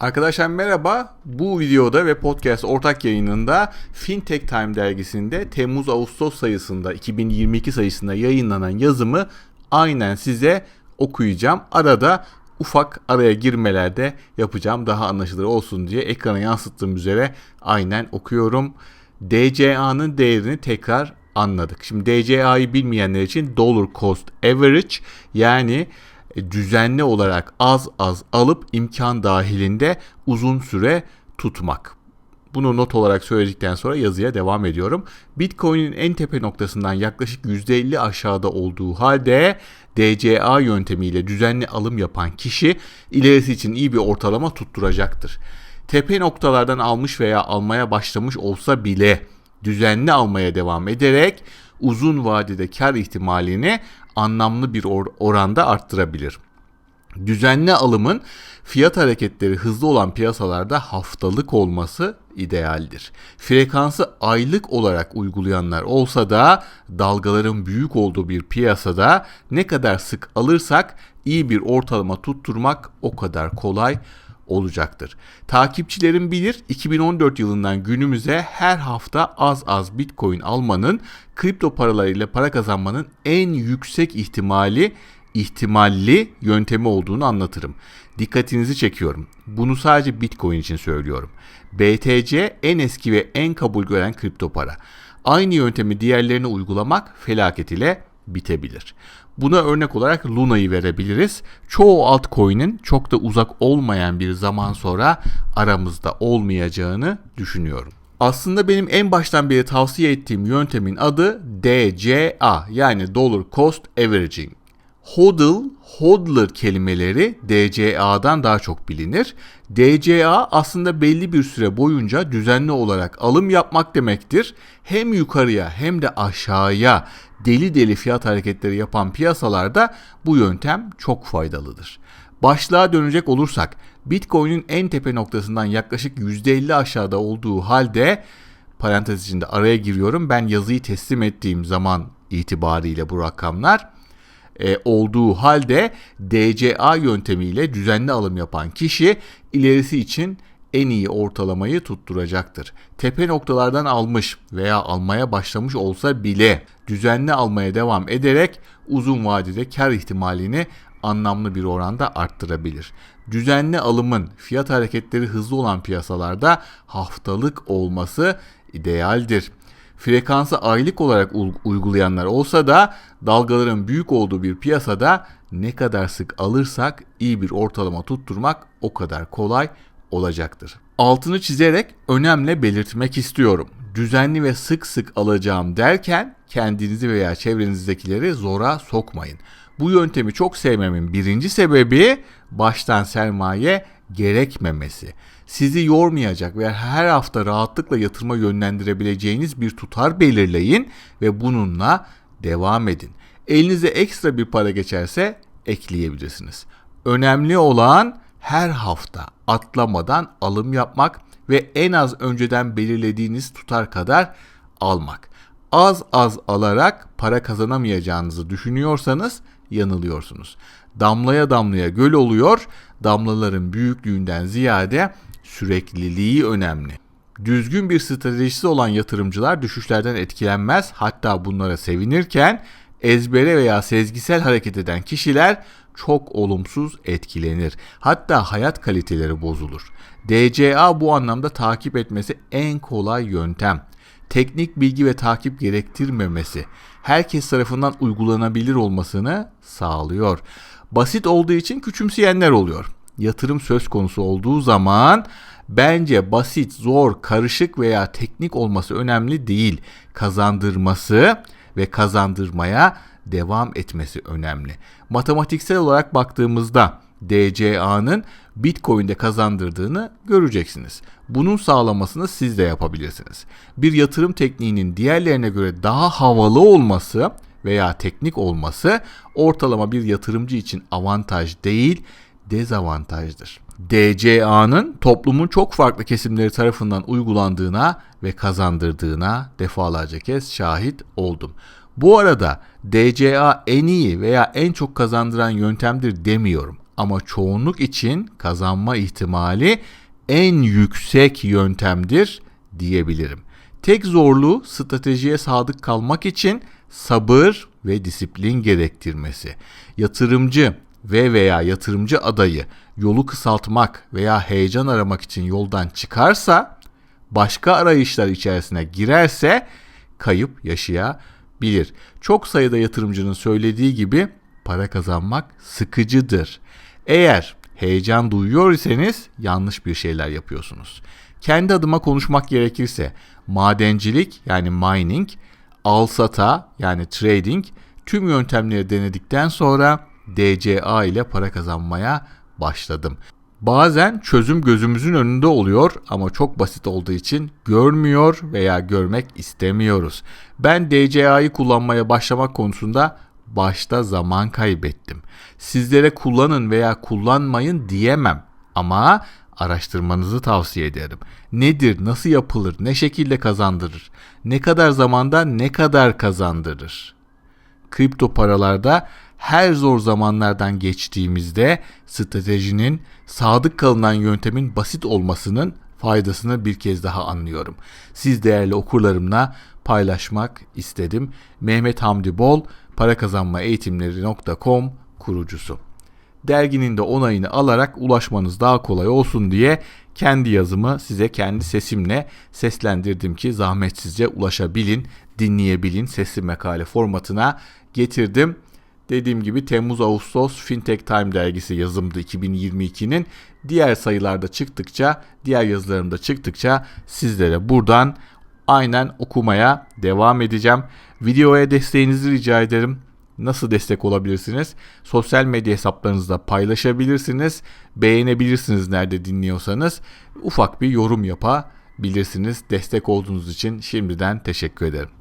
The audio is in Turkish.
Arkadaşlar merhaba. Bu videoda ve podcast ortak yayınında Fintech Time dergisinde Temmuz-Ağustos sayısında 2022 sayısında yayınlanan yazımı aynen size okuyacağım. Arada ufak araya girmelerde yapacağım daha anlaşılır olsun diye ekrana yansıttığım üzere aynen okuyorum. DCA'nın değerini tekrar anladık. Şimdi DCA'yı bilmeyenler için Dollar Cost Average yani düzenli olarak az az alıp imkan dahilinde uzun süre tutmak. Bunu not olarak söyledikten sonra yazıya devam ediyorum. Bitcoin'in en tepe noktasından yaklaşık %50 aşağıda olduğu halde DCA yöntemiyle düzenli alım yapan kişi ilerisi için iyi bir ortalama tutturacaktır. Tepe noktalardan almış veya almaya başlamış olsa bile düzenli almaya devam ederek uzun vadede kar ihtimalini anlamlı bir or- oranda arttırabilir. Düzenli alımın fiyat hareketleri hızlı olan piyasalarda haftalık olması idealdir. Frekansı aylık olarak uygulayanlar olsa da dalgaların büyük olduğu bir piyasada ne kadar sık alırsak iyi bir ortalama tutturmak o kadar kolay olacaktır. Takipçilerim bilir 2014 yılından günümüze her hafta az az Bitcoin almanın kripto paralarıyla para kazanmanın en yüksek ihtimali ihtimalli yöntemi olduğunu anlatırım. Dikkatinizi çekiyorum. Bunu sadece Bitcoin için söylüyorum. BTC en eski ve en kabul gören kripto para. Aynı yöntemi diğerlerine uygulamak felaket ile bitebilir. Buna örnek olarak Luna'yı verebiliriz. Çoğu altcoin'in çok da uzak olmayan bir zaman sonra aramızda olmayacağını düşünüyorum. Aslında benim en baştan beri tavsiye ettiğim yöntemin adı DCA yani Dollar Cost Averaging. HODL, HODLer kelimeleri DCA'dan daha çok bilinir. DCA aslında belli bir süre boyunca düzenli olarak alım yapmak demektir. Hem yukarıya hem de aşağıya deli deli fiyat hareketleri yapan piyasalarda bu yöntem çok faydalıdır. Başlığa dönecek olursak Bitcoin'in en tepe noktasından yaklaşık %50 aşağıda olduğu halde parantez içinde araya giriyorum. Ben yazıyı teslim ettiğim zaman itibariyle bu rakamlar e, olduğu halde DCA yöntemiyle düzenli alım yapan kişi ilerisi için en iyi ortalamayı tutturacaktır. Tepe noktalardan almış veya almaya başlamış olsa bile düzenli almaya devam ederek uzun vadede kar ihtimalini anlamlı bir oranda arttırabilir. Düzenli alımın fiyat hareketleri hızlı olan piyasalarda haftalık olması idealdir. Frekansı aylık olarak uygulayanlar olsa da dalgaların büyük olduğu bir piyasada ne kadar sık alırsak iyi bir ortalama tutturmak o kadar kolay olacaktır. Altını çizerek önemli belirtmek istiyorum. Düzenli ve sık sık alacağım derken kendinizi veya çevrenizdekileri zora sokmayın. Bu yöntemi çok sevmemin birinci sebebi baştan sermaye gerekmemesi. Sizi yormayacak ve her hafta rahatlıkla yatırıma yönlendirebileceğiniz bir tutar belirleyin ve bununla devam edin. Elinize ekstra bir para geçerse ekleyebilirsiniz. Önemli olan her hafta atlamadan alım yapmak ve en az önceden belirlediğiniz tutar kadar almak. Az az alarak para kazanamayacağınızı düşünüyorsanız yanılıyorsunuz. Damlaya damlaya göl oluyor. Damlaların büyüklüğünden ziyade sürekliliği önemli. Düzgün bir stratejisi olan yatırımcılar düşüşlerden etkilenmez hatta bunlara sevinirken ezbere veya sezgisel hareket eden kişiler çok olumsuz etkilenir. Hatta hayat kaliteleri bozulur. DCA bu anlamda takip etmesi en kolay yöntem. Teknik bilgi ve takip gerektirmemesi, herkes tarafından uygulanabilir olmasını sağlıyor. Basit olduğu için küçümseyenler oluyor. Yatırım söz konusu olduğu zaman bence basit, zor, karışık veya teknik olması önemli değil. Kazandırması ve kazandırmaya devam etmesi önemli. Matematiksel olarak baktığımızda DCA'nın Bitcoin'de kazandırdığını göreceksiniz. Bunun sağlamasını siz de yapabilirsiniz. Bir yatırım tekniğinin diğerlerine göre daha havalı olması veya teknik olması ortalama bir yatırımcı için avantaj değil, dezavantajdır. DCA'nın toplumun çok farklı kesimleri tarafından uygulandığına ve kazandırdığına defalarca kez şahit oldum. Bu arada DCA en iyi veya en çok kazandıran yöntemdir demiyorum. ama çoğunluk için kazanma ihtimali en yüksek yöntemdir diyebilirim. Tek zorluğu stratejiye sadık kalmak için sabır ve disiplin gerektirmesi. Yatırımcı ve veya yatırımcı adayı yolu kısaltmak veya heyecan aramak için yoldan çıkarsa, başka arayışlar içerisine girerse kayıp yaşayabilir. Çok sayıda yatırımcının söylediği gibi para kazanmak sıkıcıdır. Eğer heyecan duyuyor iseniz yanlış bir şeyler yapıyorsunuz. Kendi adıma konuşmak gerekirse madencilik yani mining, alsata yani trading tüm yöntemleri denedikten sonra DCA ile para kazanmaya başladım. Bazen çözüm gözümüzün önünde oluyor ama çok basit olduğu için görmüyor veya görmek istemiyoruz. Ben DCA'yı kullanmaya başlamak konusunda başta zaman kaybettim. Sizlere kullanın veya kullanmayın diyemem ama araştırmanızı tavsiye ederim. Nedir, nasıl yapılır, ne şekilde kazandırır, ne kadar zamanda ne kadar kazandırır? Kripto paralarda her zor zamanlardan geçtiğimizde stratejinin sadık kalınan yöntemin basit olmasının faydasını bir kez daha anlıyorum. Siz değerli okurlarımla paylaşmak istedim. Mehmet Hamdi Bol, parakazanmaeğitimleri.com kurucusu. Derginin de onayını alarak ulaşmanız daha kolay olsun diye kendi yazımı size kendi sesimle seslendirdim ki zahmetsizce ulaşabilin, dinleyebilin sesli makale formatına getirdim. Dediğim gibi Temmuz-Ağustos Fintech Time dergisi yazımdı 2022'nin. Diğer sayılarda çıktıkça, diğer yazılarımda çıktıkça sizlere buradan aynen okumaya devam edeceğim. Videoya desteğinizi rica ederim. Nasıl destek olabilirsiniz? Sosyal medya hesaplarınızda paylaşabilirsiniz. Beğenebilirsiniz nerede dinliyorsanız. Ufak bir yorum yapabilirsiniz. Destek olduğunuz için şimdiden teşekkür ederim.